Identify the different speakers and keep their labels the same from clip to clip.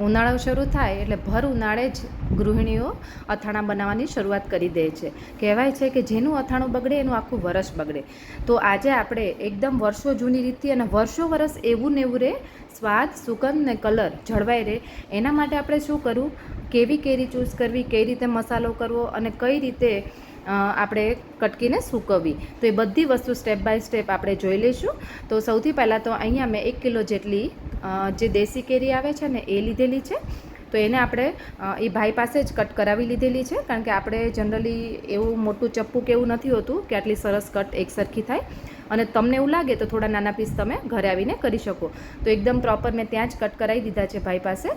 Speaker 1: ઉનાળો શરૂ થાય એટલે ભર ઉનાળે જ ગૃહિણીઓ અથાણાં બનાવવાની શરૂઆત કરી દે છે. કહેવાય છે કે જેનું અથાણું બગડે એનું આખું વરસ બગડે. તો આજે આપણે એકદમ વર્ષો જૂની રીતિ અને વર્ષો વરસ એવું ને એવું રહે સ્વાદ, સુગંધ ને કલર જળવાઈ રહે. એના માટે આપણે શું કરવું? કેવી કેરી ચૂઝ કરવી? કઈ રીતે મસાલો કરવો? અને કઈ રીતે આપણે કટકીને સૂકવવી. તો એ બધી વસ્તુ સ્ટેપ બાય સ્ટેપ આપણે જોઈ લઈશું. તો સૌથી પહેલાં તો અહીંયા મેં એક કિલો જેટલી જે દેશી કેરી આવે છે ને એ લીધેલી છે. તો એને આપણે એ ભાઈ પાસે જ કટ કરાવી લીધેલી છે. કારણ કે આપણે જનરલી એવું મોટું ચપ્પુ કે એવું નથી હોતું કે આટલી સરસ કટ એકસરખી થાય. અને તમને એવું લાગે તો થોડા નાના પીસ તમે ઘરે આવીને કરી શકો. તો એકદમ પ્રોપર મેં ત્યાં જ કટ કરાવી દીધા છે ભાઈ પાસે.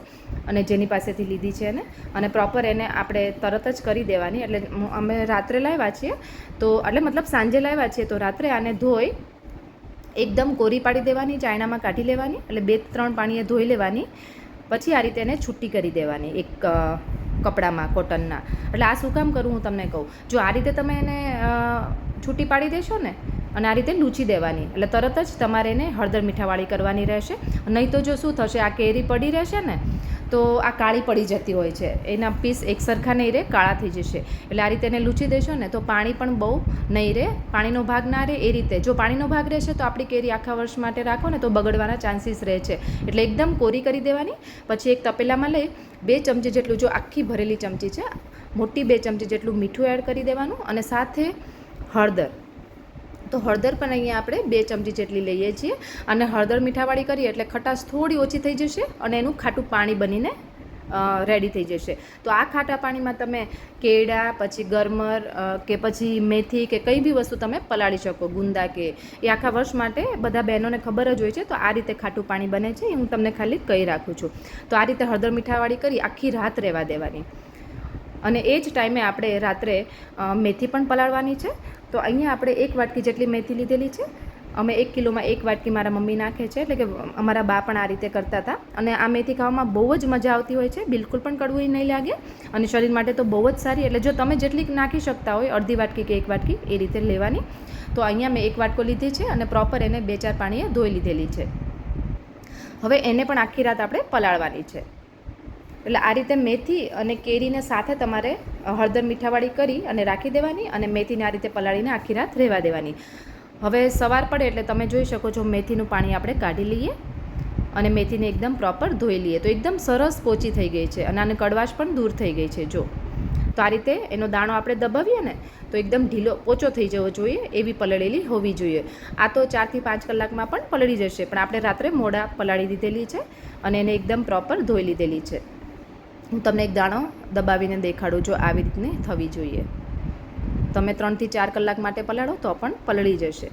Speaker 1: અને જેની પાસેથી લીધી છે એને. અને પ્રોપર એને આપણે તરત જ કરી દેવાની. એટલે અમે રાત્રે લાવ્યા છીએ. તો એટલે મતલબ સાંજે લાવ્યા છીએ. તો રાત્રે આને ધોઈ એકદમ કોરી પાડી દેવાની, ચાયણામાં કાઢી લેવાની, એટલે બે ત્રણ પાણીએ ધોઈ લેવાની. પછી આ રીતે એને છૂટી કરી દેવાની એક કપડામાં, કોટનના. એટલે આ શું કામ કરું હું તમને કહું? જો આ રીતે તમે એને છૂટી પાડી દેશો ને, અને આ રીતે લૂછી દેવાની. એટલે તરત જ તમારે એને હળદર મીઠાવાળી કરવાની રહેશે. નહીં તો જો શું થશે, આ કેરી પડી રહેશે ને તો આ કાળી પડી જતી હોય છે. એના પીસ એક સરખા નહીં રહે, કાળા થઈ જશે. એટલે આ રીતે એને લૂછી દેશો ને તો પાણી પણ બહુ નહીં રહે. પાણીનો ભાગ ના રહે એ રીતે. જો પાણીનો ભાગ રહેશે તો આપણી કેરી આખા વર્ષ માટે રાખો ને તો બગડવાના ચાન્સીસ રહે છે. એટલે એકદમ કોરી કરી દેવાની. પછી એક તપેલામાં લઈ બે ચમચી જેટલું, જો આખી ભરેલી ચમચી છે, મોટી બે ચમચી જેટલું મીઠું એડ કરી દેવાનું અને સાથે હળદર. તો હળદર પણ અહીંયા આપણે બે ચમચી જેટલી લઈએ છીએ અને હળદર મીઠાવાળી કરીએ એટલે ખટાશ થોડી ઓછી થઈ જશે અને એનું ખાટું પાણી બનીને રેડી થઈ જશે. તો આ ખાટા પાણીમાં તમે કેળા, પછી ગરમર કે પછી મેથી કે કંઈ બી વસ્તુ તમે પલાળી શકો, ગુંદા કે એ આખા વર્ષ માટે બધા બહેનોને ખબર જ હોય છે, તો આ રીતે ખાટું પાણી બને છે, એ હું તમને ખાલી કહી રાખું છું. તો આ રીતે હળદર મીઠાવાળી કરી, આખી રાત રહેવા દેવાની. અને એ જ ટાઈમે આપણે રાત્રે મેથી પણ પલાળવાની છે. તો અહીંયા આપણે એક વાટકી જેટલી મેથી લીધેલી છે. અમે એક કિલોમાં એક વાટકી મારા મમ્મી નાખે છે, એટલે કે અમારા બા પણ આ રીતે કરતા હતા. અને આ મેથી ખાવામાં બહુ જ મજા આવતી હોય છે, બિલકુલ પણ કડવું નહીં લાગે. અને શરીર માટે તો બહુ જ સારી, એટલે જો તમે જેટલી નાખી શકતા હોય, અડધી વાટકી કે એક વાટકી, એ રીતે લેવાની. તો અહીંયા મેં એક વાટકો લીધી છે અને પ્રોપર એને બે ચાર પાણીએ ધોઈ લીધેલી છે. હવે એને પણ આખી રાત આપણે પલાળવાની છે. એટલે આ રીતે મેથી અને કેરીને સાથે તમારે હળદર મીઠાવાળી કરી અને રાખી દેવાની અને મેથીને આ રીતે પલાળીને આખી રાત રહેવા દેવાની. હવે સવાર પડે એટલે તમે જોઈ શકો છો મેથીનું પાણી આપણે કાઢી લઈએ અને મેથીને એકદમ પ્રોપર ધોઈ લઈએ. તો એકદમ સરસ પોચી થઈ ગઈ છે અને આને કડવાશ પણ દૂર થઈ ગઈ છે, જો. તો આ રીતે એનો દાણો આપણે દબાવીએ ને, તો એકદમ ઢીલો પોચો થઈ જવો જોઈએ એવી પલળેલી હોવી જોઈએ. આ તો ચારથી પાંચ કલાકમાં પણ પલળી જશે, પણ આપણે રાત્રે મોડા પલાળી દીધેલી છે અને એને એકદમ પ્રોપર ધોઈ લીધેલી છે. હું તમને એક દાણો દબાવીને દેખાડું જો આવી રીતની થવી જોઈએ. તમે ત્રણથી ચાર કલાક માટે પલાળો તો પણ પલળી જશે.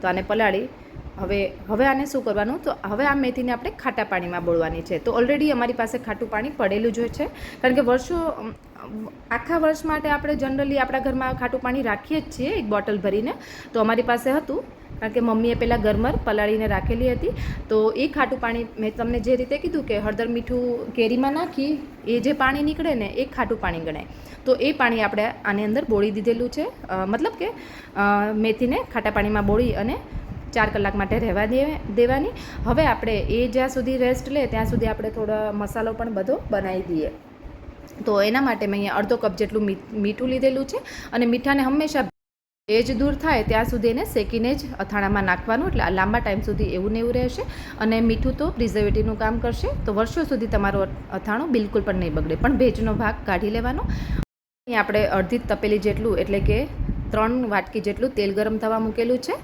Speaker 1: તો આને પલાળી, હવે હવે આને શું કરવાનું? તો હવે આ મેથીને આપણે ખાટા પાણીમાં બોળવાની છે. તો ઓલરેડી અમારી પાસે ખાટું પાણી પડેલું જ હોય છે. કારણ કે વર્ષો, આખા વર્ષ માટે આપણે જનરલી આપણા ઘરમાં ખાટું પાણી રાખીએ જ છીએ, એક બોટલ ભરીને. તો અમારી પાસે હતું કારણ કે મમ્મીએ પહેલાં ગરમર પલાળીને રાખેલી હતી. તો એ ખાટું પાણી મેં તમને જે રીતે કીધું કે હળદર મીઠું કેરીમાં નાખી, એ જે પાણી નીકળે ને એ ખાટું પાણી ગણાય. તો એ પાણી આપણે આની અંદર બોળી દીધેલું છે. મતલબ કે મેથીને ખાટા પાણીમાં બોળી અને ચાર કલાક માટે રહેવા દે, દેવાની. હવે આપણે એ જ્યાં સુધી રેસ્ટ લે, ત્યાં સુધી આપણે થોડો મસાલો પણ બધો બનાવી દઈએ. તો એના માટે મેં અહીંયા અડધો કપ જેટલું મીઠું લીધેલું છે. અને મીઠાને હંમેશા ભેજ દૂર થાય ત્યાં સુધી એને શેકીને જ અથાણામાં નાખવાનું, એટલે લાંબા ટાઈમ સુધી એવું ને એવું રહેશે. અને મીઠું તો પ્રિઝર્વેટિવનું કામ કરશે, તો વર્ષો સુધી તમારું અથાણું બિલકુલ પણ નહીં બગડે. પણ ભેજનો ભાગ કાઢી લેવાનો. અહીં આપણે અડધી તપેલી જેટલું, એટલે કે ત્રણ વાટકી જેટલું તેલ ગરમ થવા મૂકેલું છે.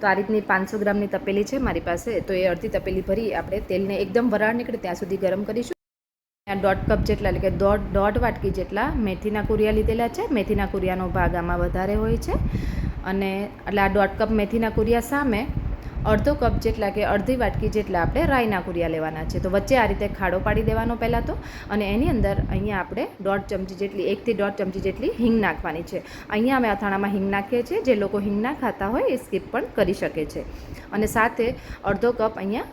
Speaker 1: તો આ રીતની પાંચસો ગ્રામની તપેલી છે મારી પાસે. તો એ અડધી તપેલી ભરી આપણે તેલને એકદમ વરાળ નીકળે ત્યાં સુધી ગરમ કરીશું. ત્યાં દોઢ કપ જેટલા એટલે કે દોઢ દોઢ વાટકી જેટલા મેથીના કુરિયા લીધેલા છે. મેથીના કુરિયાનો ભાગ આમાં વધારે હોય છે. અને એટલે આ દોઢ કપ મેથીના કુરિયા સામે અડધો કપ જેટલા કે અડધી વાટકી જેટલા આપણે રાઈના કુરિયા લેવાના છે. તો વચ્ચે આ રીતે ખાડો પાડી દેવાનો પહેલાં તો. અને એની અંદર અહીંયા આપણે દોઢ ચમચી જેટલી, એકથી દોઢ ચમચી જેટલી હિંગ નાખવાની છે. અહીંયા અમે અથાણામાં હિંગ નાખીએ છીએ. જે લોકો હિંગ ના ખાતા હોય એ સ્કીપ પણ કરી શકે છે. અને સાથે અડધો કપ અહીંયા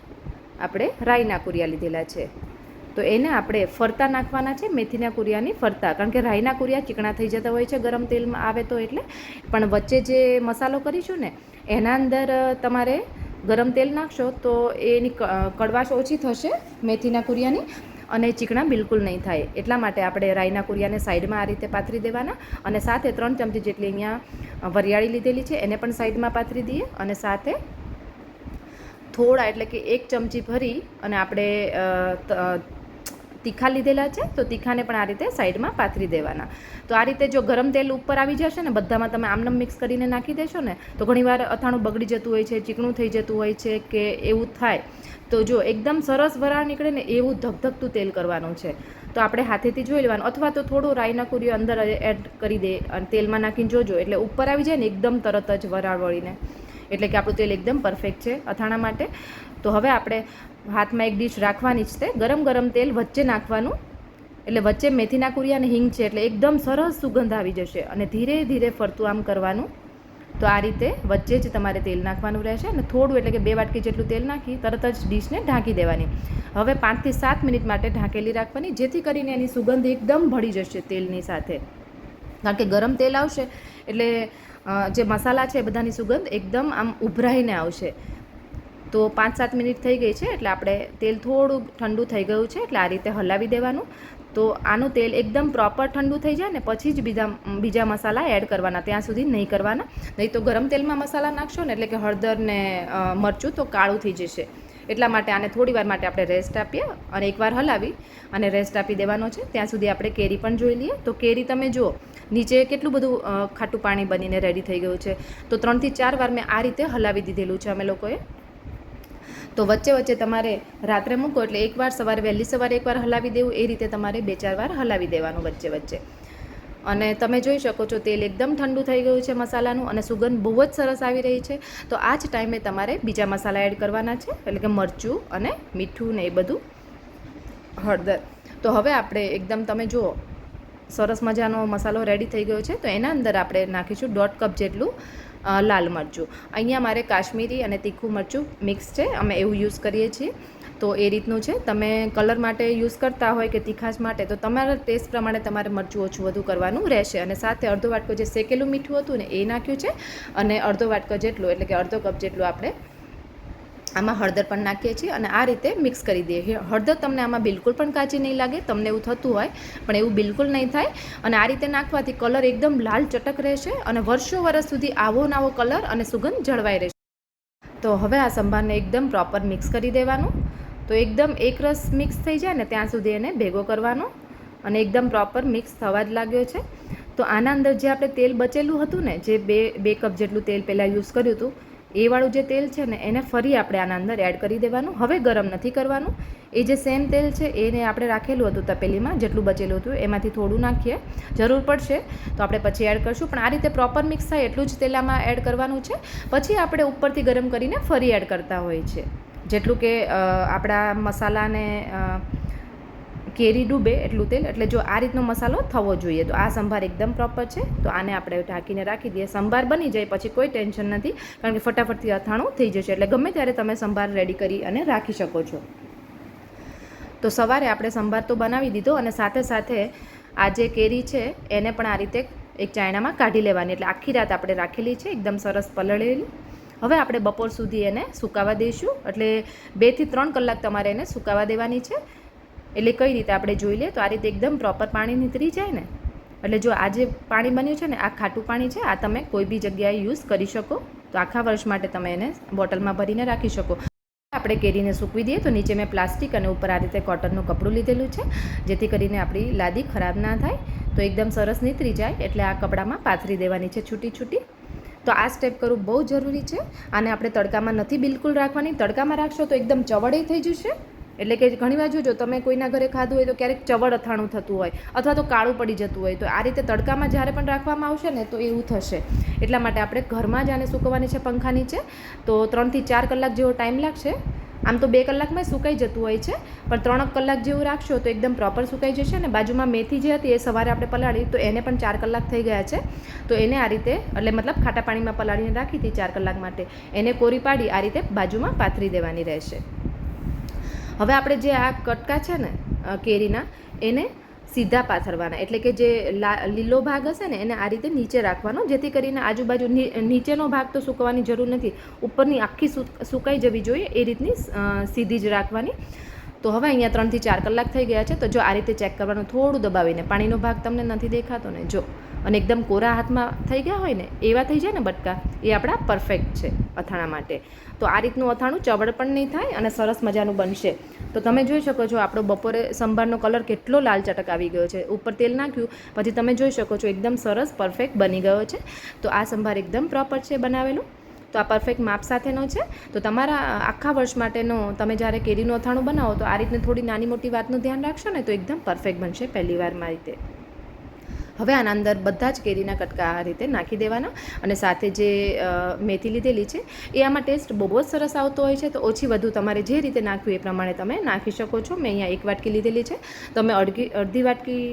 Speaker 1: આપણે રાઈના કુરિયા લીધેલા છે. તો એને આપણે ફરતા નાખવાના છે, મેથીના કુરિયાની ફરતા. કારણ કે રાઈના કુરિયા ચીકણા થઈ જતા હોય છે, ગરમ તેલમાં આવે તો એટલે. પણ વચ્ચે જે મસાલો કરીશું ને, એના અંદર તમારે ગરમ તેલ નાખશો તો એની કડવાશ ઓછી થશે મેથીના કુરિયાની અને ચીકણા બિલકુલ નહીં થાય. એટલા માટે આપણે રાઈના કુરિયાને સાઈડમાં આ રીતે પાથરી દેવાના અને સાથે ત્રણ ચમચી જેટલી અહીંયા વરિયાળી લીધેલી છે, એને પણ સાઈડમાં પાથરી દઈએ અને સાથે થોડા એટલે કે એક ચમચી ભરી અને આપણે તીખા લીધેલા છે, તો તીખાને પણ આ રીતે સાઈડમાં પાથરી દેવાના. તો આ રીતે જો ગરમ તેલ ઉપર આવી જશે ને, બધામાં તમે આમનમ મિક્સ કરીને નાખી દેશો ને, તો ઘણીવાર અથાણું બગડી જતું હોય છે, ચીકણું થઈ જતું હોય છે કે એવું થાય, તો જો એકદમ સરસ વરાળ નીકળે ને એવું ધગધગતું તેલ કરવાનું છે. તો આપણે હાથેથી જોઈ લેવાનું, અથવા તો થોડું રાઈના કુરીઓ અંદર એડ કરી દે અને તેલમાં નાખીને જોજો, એટલે ઉપર આવી જાય ને એકદમ તરત જ વરાળ વળીને. એટલે કે આપણું તેલ એકદમ પરફેક્ટ છે અથાણા માટે. તો હવે આપણે હાથમાં એક ડીશ રાખવાની જ છે ગરમ ગરમ તેલ વચ્ચે નાખવાનું. એટલે વચ્ચે મેથીના કુરિયા અને હિંગ છે, એટલે એકદમ સરસ સુગંધ આવી જશે અને ધીરે ધીરે ફરતું આમ કરવાનું. તો આ રીતે વચ્ચે જ તમારે તેલ નાખવાનું રહેશે અને થોડું, એટલે કે બે વાટકી જેટલું તેલ નાખી, તરત જ ડીશને ઢાંકી દેવાની. હવે પાંચથી સાત મિનિટ માટે ઢાંકેલી રાખવાની, જેથી કરીને એની સુગંધ એકદમ ભળી જશે તેલની સાથે. કારણ કે ગરમ તેલ આવશે, એટલે જે મસાલા છે એ બધાની સુગંધ એકદમ આમ ઉભરાઈને આવશે. તો પાંચ સાત મિનિટ થઈ ગઈ છે, એટલે આપણે તેલ થોડું ઠંડુ થઈ ગયું છે, એટલે આ રીતે હલાવી દેવાનું. તો આનું તેલ એકદમ પ્રોપર ઠંડુ થઈ જાય ને પછી જ બીજા બીજા મસાલા એડ કરવાના, ત્યાં સુધી નહીં કરવાના. નહીં તો ગરમ તેલમાં મસાલા નાખશો ને એટલે કે હળદર ને મરચું તો કાળું થઈ જશે. એટલા માટે આને થોડી વાર માટે આપણે રેસ્ટ આપીએ અને એકવાર હલાવી અને રેસ્ટ આપી દેવાનો છે. ત્યાં સુધી આપણે કેરી પણ જોઈ લઈએ. તો કેરી તમે જુઓ, નીચે કેટલું બધું ખાટું પાણી બનીને રેડી થઈ ગયું છે. તો ત્રણથી ચાર વાર મેં આ રીતે હલાવી દીધેલું છે અમે લોકોએ. તો વચ્ચે વચ્ચે તમારે રાત્રે મૂકો એટલે એકવાર સવારે વહેલી સવારે એકવાર હલાવી દેવું, એ રીતે તમારે બે ચાર વાર હલાવી દેવાનું વચ્ચે વચ્ચે. અને તમે જોઈ શકો છો તેલ એકદમ ઠંડુ થઈ ગયું છે મસાલાનું અને સુગંધ બહુ જ સરસ આવી રહી છે. તો આ જ ટાઈમે તમારે બીજા મસાલા એડ કરવાના છે, એટલે કે મરચું અને મીઠું ને એ બધું હળદર. તો હવે આપણે એકદમ તમે જુઓ, સરસ મજાનો મસાલો રેડી થઈ ગયો છે. તો એના અંદર આપણે નાખીશું દોઢ કપ જેટલું લાલ મરચું. અહીંયા મારે કાશ્મીરી અને તીખું મરચું મિક્સ છે, અમે એવું યુઝ કરીએ છીએ. તો એ રીતનું છે. તમે કલર માટે યુઝ કરતા હોય કે તીખાશ માટે, તો તમારા ટેસ્ટ પ્રમાણે તમારે મરચું ઓછું વધુ કરવાનું રહેશે. અને સાથે અડધો વાટકો જે શેકેલું મીઠું હતું ને, એ નાખ્યું છે. અને અડધો વાટકો જેટલું, એટલે કે અડધો કપ જેટલું આપણે આમાં હળદર પણ નાખીએ છીએ અને આ રીતે મિક્સ કરી દઈએ. હળદર તમને આમાં બિલકુલ પણ કાચી નહીં લાગે, તમને એવું થતું હોય, પણ એવું બિલકુલ નહીં થાય. અને આ રીતે નાખવાથી કલર એકદમ લાલ ચટક રહેશે અને વર્ષો વર્ષ સુધી આવો નાવો કલર અને સુગંધ જળવાઈ રહેશે. તો હવે આ સંભારને એકદમ પ્રોપર મિક્સ કરી દેવાનું. તો એકદમ એકરસ મિક્સ થઈ જાય ને ત્યાં સુધી એને ભેગો કરવાનો. અને એકદમ પ્રોપર મિક્સ થવા જ લાગ્યો છે. તો આના અંદર જે આપણે તેલ બચેલું હતું ને, જે બે બે કપ જેટલું તેલ પહેલાં યુઝ કર્યું હતું એ વાળું જે તેલ છે ને, એને ફરી આપણે આના અંદર એડ કરી દેવાનું. હવે ગરમ નથી કરવાનું. એ જે સેમ તેલ છે, એને આપણે રાખેલું હતું તપેલીમાં, જેટલું બચેલું હતું, એમાંથી થોડું નાખીએ. જરૂર પડશે તો આપણે પછી એડ કરશું. પણ આ રીતે પ્રોપર મિક્સ થાય એટલું જ તેલામાં એડ કરવાનું છે. પછી આપણે ઉપરથી ગરમ કરીને ફરી એડ કરતા હોય છે. જેટલું કે આપણા મસાલાને કેરી ડૂબે એટલું તેલ, એટલે જો આ રીતનો મસાલો થવો જોઈએ, તો આ સંભાર એકદમ પ્રોપર છે. તો આને આપણે ઢાંકીને રાખી દઈએ. સંભાર બની જાય પછી કોઈ ટેન્શન નથી, કારણ કે ફટાફટથી અથાણું થઈ જશે. એટલે ગમે ત્યારે તમે સંભાર રેડી કરી અને રાખી શકો છો. તો સવારે આપણે સંભાર તો બનાવી દીધો અને સાથે સાથે આ જે કેરી છે, એને પણ આ રીતે એક ચાયણામાં કાઢી લેવાની. એટલે આખી રાત આપણે રાખેલી છે, એકદમ સરસ પલળેલી. હવે આપણે બપોર સુધી એને સુકાવા દઈશું. એટલે બેથી ત્રણ કલાક તમારે એને સુકાવા દેવાની છે. એટલે કઈ રીતે આપણે જોઈ લઈએ? તો આ રીતે એકદમ પ્રોપર પાણી નીતરી જાય ને. એટલે જો આ જે પાણી બન્યું છે ને, આ ખાટું પાણી છે, આ તમે કોઈ બી જગ્યાએ યુઝ કરી શકો. તો આખા વર્ષ માટે તમે એને બોટલમાં ભરીને રાખી શકો. આપણે કેરીને સૂકવી દઈએ તો નીચે મેં પ્લાસ્ટિક અને ઉપર આ રીતે કોટનનું કપડું લીધેલું છે, જેથી કરીને આપણી લાદી ખરાબ ના થાય. તો એકદમ સરસ નીતરી જાય એટલે આ કપડામાં પાથરી દેવાની છે છૂટી છૂટી. તો આ સ્ટેપ કરવું બહુ જરૂરી છે. આને આપણે તડકામાં નથી બિલકુલ રાખવાની. તડકામાં રાખશો તો એકદમ ચવડે થઈ જશે. એટલે કે ઘણીવાર જોજો, તમે કોઈના ઘરે ખાધું હોય તો ક્યારેક ચવડ અથાણું થતું હોય અથવા તો કાળું પડી જતું હોય. તો આ રીતે તડકામાં જ્યારે પણ રાખવામાં આવશે ને તો એવું થશે. એટલા માટે આપણે ઘરમાં જ આને સૂકવવાની છે પંખા નીચે. તો ત્રણથી ચાર કલાક જેવો ટાઈમ લાગશે. આમ તો બે કલાકમાં સુકાઈ જતું હોય છે, પણ ત્રણ કલાક જેવું રાખશો તો એકદમ પ્રોપર સુકાઈ જશે અને બાજુમાં મેથી જે હતી એ સવારે આપણે પલાળી, તો એને પણ ચાર કલાક થઈ ગયા છે. તો એને આ રીતે, એટલે મતલબ ખાટા પાણીમાં પલાળીને રાખી હતી ચાર કલાક માટે. એને કોરી પાડી, આ રીતે બાજુમાં પાથરી દેવાની રહેશે. હવે આપણે જે આ કટકા છે ને કેરીના, એને સીધા પાથરવાના. એટલે કે જે લીલો ભાગ હશે ને, એને આ રીતે નીચે રાખવાનો, જેથી કરીને આજુબાજુ નીચેનો ભાગ તો સૂકવવાની જરૂર નથી. ઉપરની આખી સૂક- સુકાઈ જવી જોઈએ, એ રીતની સીધી જ રાખવાની. તો હવે અહીંયા ત્રણથી ચાર કલાક થઈ ગયા છે. તો જો આ રીતે ચેક કરવાનું થોડું દબાવીને પાણીનો ભાગ તમને નથી દેખાતો ને, જો. અને એકદમ કોરા હાથમાં થઈ ગયા હોય ને, એવા થઈ જાય ને બટકા, એ આપણા પરફેક્ટ છે અથાણા માટે. તો આ રીતનું અથાણું ચવડ પણ નહીં થાય અને સરસ મજાનું બનશે. તો તમે જોઈ શકો છો આપણો બપોરે સંભારનો કલર કેટલો લાલ ચટક આવી ગયો છે. ઉપર તેલ નાખ્યું, પછી તમે જોઈ શકો છો એકદમ સરસ પરફેક્ટ બની ગયો છે. તો આ સંભાર એકદમ પ્રોપર છે બનાવેલું. તો આ પરફેક્ટ માપ સાથેનો છે. તો તમારા આખા વર્ષ માટેનો તમે જ્યારે કેરીનું અથાણું બનાવો, તો આ રીતને થોડી નાની મોટી વાતનું ધ્યાન રાખશો ને તો એકદમ પરફેક્ટ બનશે પહેલી વારમાં રીતે હવે આના અંદર બધા જ કેરીના કટકા આ રીતે નાખી દેવાના અને સાથે જે મેથી લીધેલી છે, એ આમાં ટેસ્ટ બહુ જ સરસ આવતો હોય છે. તો ઓછી વધુ તમારે જે રીતે નાખવી એ પ્રમાણે તમે નાખી શકો છો. મેં અહીંયા એક વાટકી લીધેલી છે. તમે અડધી અડધી વાટકી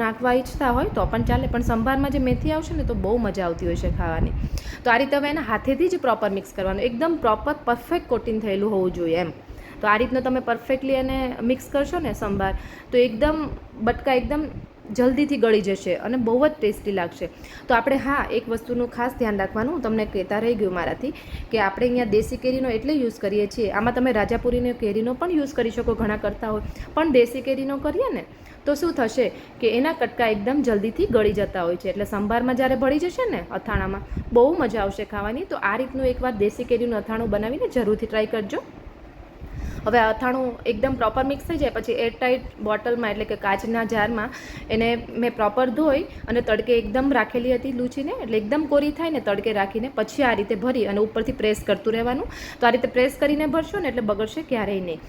Speaker 1: નાખવા ઈચ્છતા હોય તો પણ ચાલે. પણ સંભારમાં જે મેથી આવશે ને તો બહુ મજા આવતી હોય છે ખાવાની. તો આ રીતે હવે એને હાથેથી જ પ્રોપર મિક્સ કરવાનું. એકદમ પ્રોપર પરફેક્ટ કોટિંગ થયેલું હોવું જોઈએ એમ. તો આ રીતનું તમે પરફેક્ટલી એને મિક્સ કરશો ને સંભાર, તો એકદમ બટકા એકદમ જલ્દીથી ગળી જશે અને બહુ જ ટેસ્ટી લાગશે. તો આપણે હા, એક વસ્તુનું ખાસ ધ્યાન રાખવાનું. તમને કહેતા રહી ગયું મારાથી કે આપણે અહીંયા દેશી કેરીનો એટલે યુઝ કરીએ છીએ. આમાં તમે રાજાપુરીનો કેરીનો પણ યુઝ કરી શકો ઘણા કરતા હોય. પણ દેશી કેરીનો કરીએ ને, તો શું થશે કે એના કટકા એકદમ જલ્દીથી ગળી જતા હોય છે. એટલે સંભારમાં જ્યારે ભળી જશે ને અથાણામાં, બહુ મજા આવશે ખાવાની. તો આ રીતનું એકવાર દેશી કેરીનું અથાણું બનાવીને જરૂરથી ટ્રાય કરજો. હવે અથાણું એકદમ પ્રોપર મિક્સ થઈ જાય, પછી એરટાઈટ બોટલમાં એટલે કે કાચના જારમાં એને મેં પ્રોપર ધોઈ અને તડકે એકદમ રાખેલી હતી લૂછીને, એટલે એકદમ કોરી થાય ને તડકે રાખીને પછી આ રીતે ભરી અને ઉપરથી પ્રેસ કરતું રહેવાનું. તો આ રીતે પ્રેસ કરીને ભરશો ને એટલે બગડશે ક્યારેય નહીં.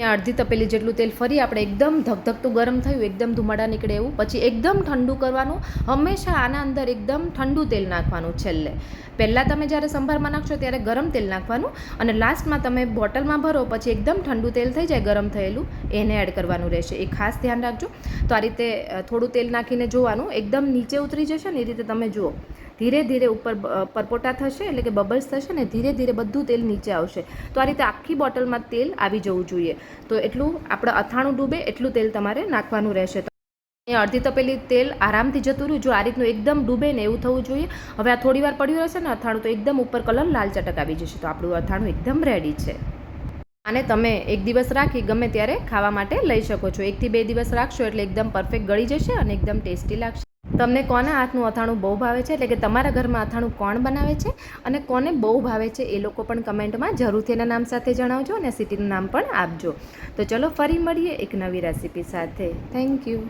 Speaker 1: અહીંયા અડધી તપેલી જેટલું તેલ ફરી આપણે એકદમ ધકધકતું ગરમ થયું, એકદમ ધુમાડા નીકળે એવું. પછી એકદમ ઠંડુ કરવાનું, હંમેશા આના અંદર એકદમ ઠંડુ તેલ નાખવાનું છેલ્લે. પહેલાં તમે જ્યારે સંભારમાં નાખશો ત્યારે ગરમ તેલ નાખવાનું અને લાસ્ટમાં તમે બોટલમાં ભરો, પછી એકદમ ઠંડુ તેલ થઈ જાય, ગરમ થયેલું, એને એડ કરવાનું રહેશે. એ ખાસ ધ્યાન રાખજો. તો આ રીતે થોડું તેલ નાખીને જોવાનું, એકદમ નીચે ઉતરી જશે ને એ રીતે તમે જુઓ. ધીરે ધીરે ઉપર પરપોટા થશે એટલે કે બબલ્સ થશે ને ધીરે ધીરે બધું તેલ નીચે આવશે. તો આ રીતે આખી બોટલમાં તેલ આવી જવું જોઈએ. તો એટલું આપણે અથાણું ડૂબે એટલું તેલ તમારે નાખવાનું રહેશે. એ અડધી તપેલી તેલ આરામથી જતું રહ્યું. જો આ રીતનું એકદમ ડૂબે ને એવું થવું જોઈએ, હવે આ થોડી વાર પડ્યું રહેશે ને અથાણું, તો એકદમ ઉપર કલર લાલ ચટક આવી જશે. તો આપણું અથાણું એકદમ રેડી છે. આને તમે એક દિવસ રાખી ગમે ત્યારે ખાવા માટે લઈ શકો છો. એકથી બે દિવસ રાખશો એટલે એકદમ પરફેક્ટ ગળી જશે અને એકદમ ટેસ્ટી લાગશે. તમને કોના હાથનું અથાણું બહુ ભાવે છે? એટલે કે તમારા ઘરમાં અથાણું કોણ બનાવે છે? અને કોને બહુ ભાવે છે એ લોકો પણ કમેન્ટમાં જરૂરથી એના નામ સાથે જણાવજો અને સિટીનું નામ પણ આપજો. તો ચલો ફરી મળીએ એક નવી રેસીપી સાથે. Thank you